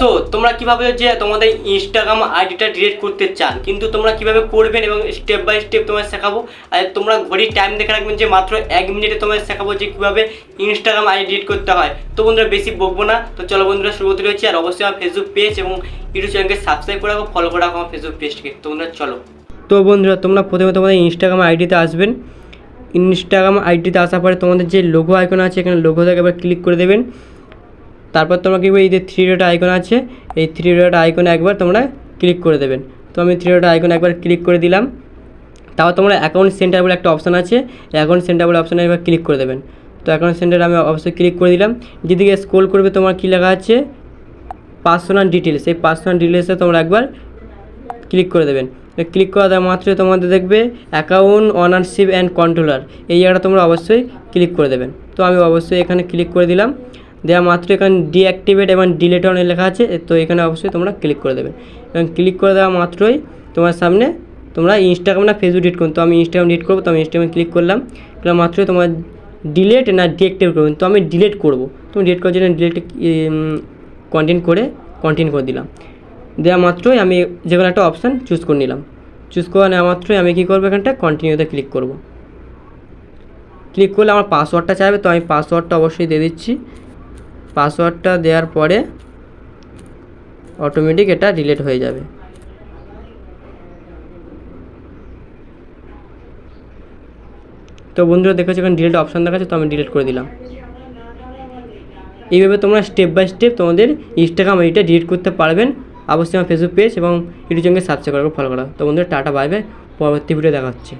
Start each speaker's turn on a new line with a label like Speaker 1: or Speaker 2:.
Speaker 1: So তোমরা কীভাবে যে তোমাদের ইনস্টাগ্রাম আইডিটা ডিলিট করতে চান, কিন্তু তোমরা কীভাবে করবেন এবং স্টেপ বাই স্টেপ তোমার শেখাবো, আর তোমরা ঘড়ির টাইম দেখে রাখবেন যে মাত্র এক মিনিটে তোমাদের শেখাবো যে কীভাবে ইনস্টাগ্রাম আইডি ডিলিট করতে হয়। তো বন্ধুরা, বেশি বকবো না। তো চলো বন্ধুরা, শুরু করতে রয়েছে। আর অবশ্যই আমার ফেসবুক পেজ এবং ইউটিউব চ্যানেলকে সাবস্ক্রাইব করে রাখো ফলো করে রাখো আমার ফেসবুক পেজকে তো বন্ধুরা, চলো। তো বন্ধুরা, তোমরা প্রথমে তোমাদের ইনস্টাগ্রাম আইডিতে আসবেন। ইনস্টাগ্রাম আইডিতে আসার পরে তোমাদের যে লোগো আইকন আছে, এখানে লোগো থেকে একবার ক্লিক করে দেবেন। তারপর তোমরা কি এই যে থ্রি ডট আইকন আছে, এই থ্রি ডট আইকনে একবার তোমরা ক্লিক করে দেবেন। তো আমি থ্রি ডট আইকন একবার ক্লিক করে দিলাম। তারপর তোমরা অ্যাকাউন্ট সেন্টার বলে একটা অপশান আছে অ্যাকাউন্ট সেন্টার বলে অপশানে একবার ক্লিক করে দেবেন। তো অ্যাকাউন্ট সেন্টারে আমি অবশ্যই ক্লিক করে দিলাম। যেদিকে স্ক্রোল করবে তোমার কী লেখা আছে? পার্সোনাল ডিটেলস এই পার্সোনাল ডিটেলসে তোমরা একবার ক্লিক করে দেবেন। ক্লিক করা দেওয়া মাত্রই তোমাদের দেখবে অ্যাকাউন্ট অনারশিপ অ্যান্ড কন্ট্রোলার এই জায়গাটা তোমরা অবশ্যই ক্লিক করে দেবেন। তো আমি অবশ্যই এখানে ক্লিক করে দিলাম। দেওয়া মাত্র এখানে ডিঅ্যাক্টিভেট এবং ডিলেট অন লেখা আছে, তো এখানে অবশ্যই তোমরা ক্লিক করে দেবে। এবং ক্লিক করে দেওয়া মাত্রই তোমার সামনে তোমরা ইনস্টাগ্রাম না ফেসবুক ডিট করুন। তো আমি ইনস্টাগ্রাম ডিট করব, তো আমি ইনস্টাগ্রামে ক্লিক করলাম। তাহলে মাত্রই তোমার ডিলেট না ডিঅ্যাক্টিভ করবেন তো আমি ডিলেট করব। তুমি ডিলেট করার জন্য ডিলেট কন্টিনিউ করে কন্টিনিউ করে দিলাম। দেওয়া মাত্রই আমি যে কোনো একটা অপশান চুজ করে নিলাম। চুজ করে নেওয়া মাত্রই আমি কী করব এখানটা? কন্টিনিউতে ক্লিক করব। ক্লিক করলে আমার পাসওয়ার্ডটা চাইবে, তো আমি পাসওয়ার্ডটা অবশ্যই দিয়ে দিচ্ছি। পাসওয়ার্ডটা দেওয়ার পরে অটোমেটিক এটা ডিলিট হয়ে যাবে। তো বন্ধুরা দেখেছ এখানে ডিলেট অপশান দেখাচ্ছে, তো আমি ডিলিট করে দিলাম। এইভাবে তোমরা স্টেপ বাই স্টেপ তোমাদের ইনস্টাগ্রাম আইডিটা ডিলিট করতে পারবেন। অবশ্যই আমার ফেসবুক পেজ এবং ইউটিউব চ্যানেলকে সাবস্ক্রাইব করে ফলো করা। তো বন্ধুরা টাটা বাই বাই পরবর্তী ভিডিও দেখা হচ্ছে।